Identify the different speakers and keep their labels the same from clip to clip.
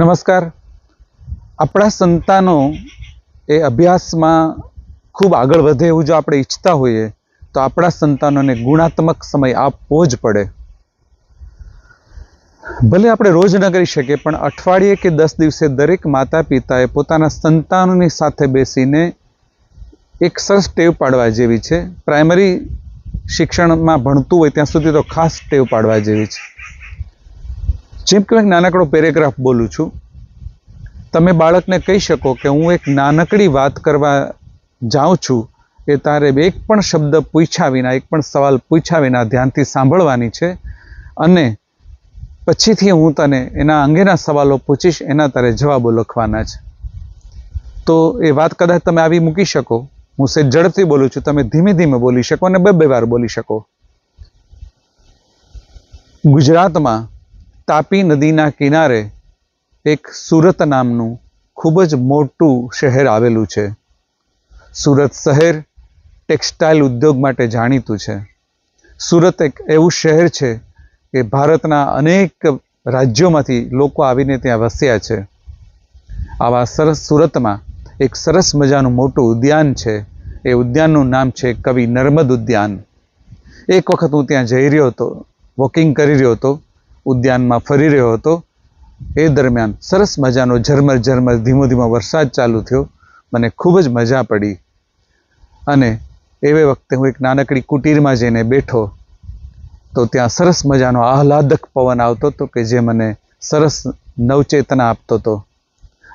Speaker 1: નમસ્કાર. આપણા સંતાનો એ અભ્યાસમાં ખૂબ આગળ વધે એવું જો આપણે ઈચ્છતા હોઈએ, તો આપણા સંતાનોને ગુણાત્મક સમય આપવો જ પડે. ભલે આપણે રોજ ન કરી શકીએ, પણ અઠવાડિયે કે દસ દિવસે દરેક માતા પિતાએ પોતાના સંતાનોની સાથે બેસીને એક સરસ ટેવ પાડવા જેવી છે. પ્રાઇમરી શિક્ષણમાં ભણતું હોય ત્યાં સુધી તો ખાસ ટેવ પાડવા જેવી છે. જેમ કે હું એક નાનકડો પેરેગ્રાફ બોલું છું, તમે બાળકને કહી શકો કે હું એક નાનકડી વાત કરવા જાઉં છું, એ તારે એક પણ શબ્દ પૂછ્યા વિના, એક પણ સવાલ પૂછ્યા વિના ધ્યાનથી સાંભળવાની છે અને પછીથી હું તને એના અંગેના સવાલો પૂછીશ, એના તારે જવાબો લખવાના છે. તો એ વાત કદાચ તમે આવી મૂકી શકો. હું સે ઝડપથી બોલું છું, તમે ધીમે ધીમે બોલી શકો અને બે બે વાર બોલી શકો. ગુજરાતમાં તાપી નદીના કિનારે એક સુરત નામનું ખૂબ જ મોટું શહેર આવેલું છે. સુરત શહેર ટેક્સટાઇલ ઉદ્યોગ માટે જાણીતું છે. સુરત એક એવું શહેર છે કે ભારતના અનેક રાજ્યોમાંથી લોકો આવીને ત્યાં વસ્યા છે. આવા સરસ સુરતમાં એક સરસ મજાનું મોટું ઉદ્યાન છે. એ ઉદ્યાનનું નામ છે કવિ નર્મદ ઉદ્યાન. એક વખત હું ત્યાં જઈ રહ્યો હતો, વોકિંગ કરી રહ્યો હતો. ઉદ્યાનમાં ફરી રહ્યો હતો. એ દરમિયાન સરસ મજાનો ઝરમર ઝરમર ધીમો ધીમો વરસાદ ચાલુ થયો. મને ખૂબ જ મજા પડી. અને એવે વખતે હું એક નાનકડી કુટીરમાં જઈને બેઠો. તો ત્યાં સરસ મજાનો આહલાદક પવન આવતો હતો કે જે મને સરસ નવચેતના આપતો હતો.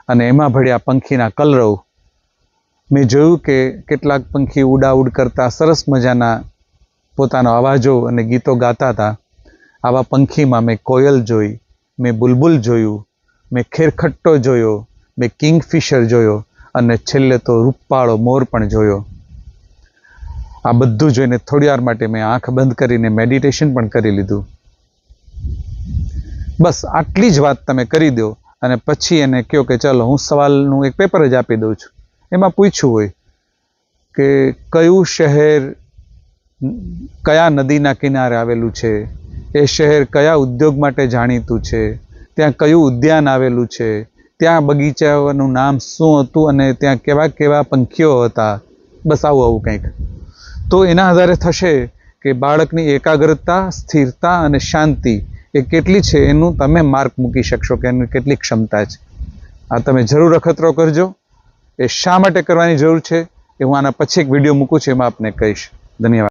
Speaker 1: અને એમાં ભળ્યા પંખીના કલરવ. મેં જોયું કે કેટલાક પંખી ઉડાઉડ કરતા સરસ મજાના પોતાનો અવાજો અને ગીતો ગાતા હતા. આવા પંખીમાં મેં કોયલ જોઈ, મેં બુલબુલ જોયું, મેં ખેરખટ્ટો જોયો, મેં કિંગફિશર જોયો અને છેલ્લે તો રૂપાળો મોર પણ જોયો. આ બધું જોઈને થોડી વાર માટે મેં આંખ બંધ કરીને મેડિટેશન પણ કરી લીધું. બસ આટલી જ વાત તમે કરી દો અને પછી એને કહો કે ચાલો હું સવાલનું એક પેપર જ આપી દઉં છું. એમાં પૂછ્યું હોય કે કયું શહેર, કયા નદીના કિનારે આવેલું છે? એ શહેર કયા ઉદ્યોગ માટે જાણીતું છે? ત્યાં કયું ઉદ્યાન આવેલું છે? ત્યાં બગીચાઓનું નામ શું હતું અને ત્યાં કેવા કેવા પંખીઓ હતા? બસ આવું આવું કંઈક. તો એના આધારે થશે કે બાળકની એકાગ્રતા, સ્થિરતા અને શાંતિ એ કેટલી છે એનું તમે માર્ક મૂકી શકશો કે એની કેટલી ક્ષમતા છે. આ તમે જરૂર અખતરો કરજો. એ શા માટે કરવાની જરૂર છે એ હું આના પછી એક વીડિયો મૂકું છું એમાં આપને કહીશ. ધન્યવાદ.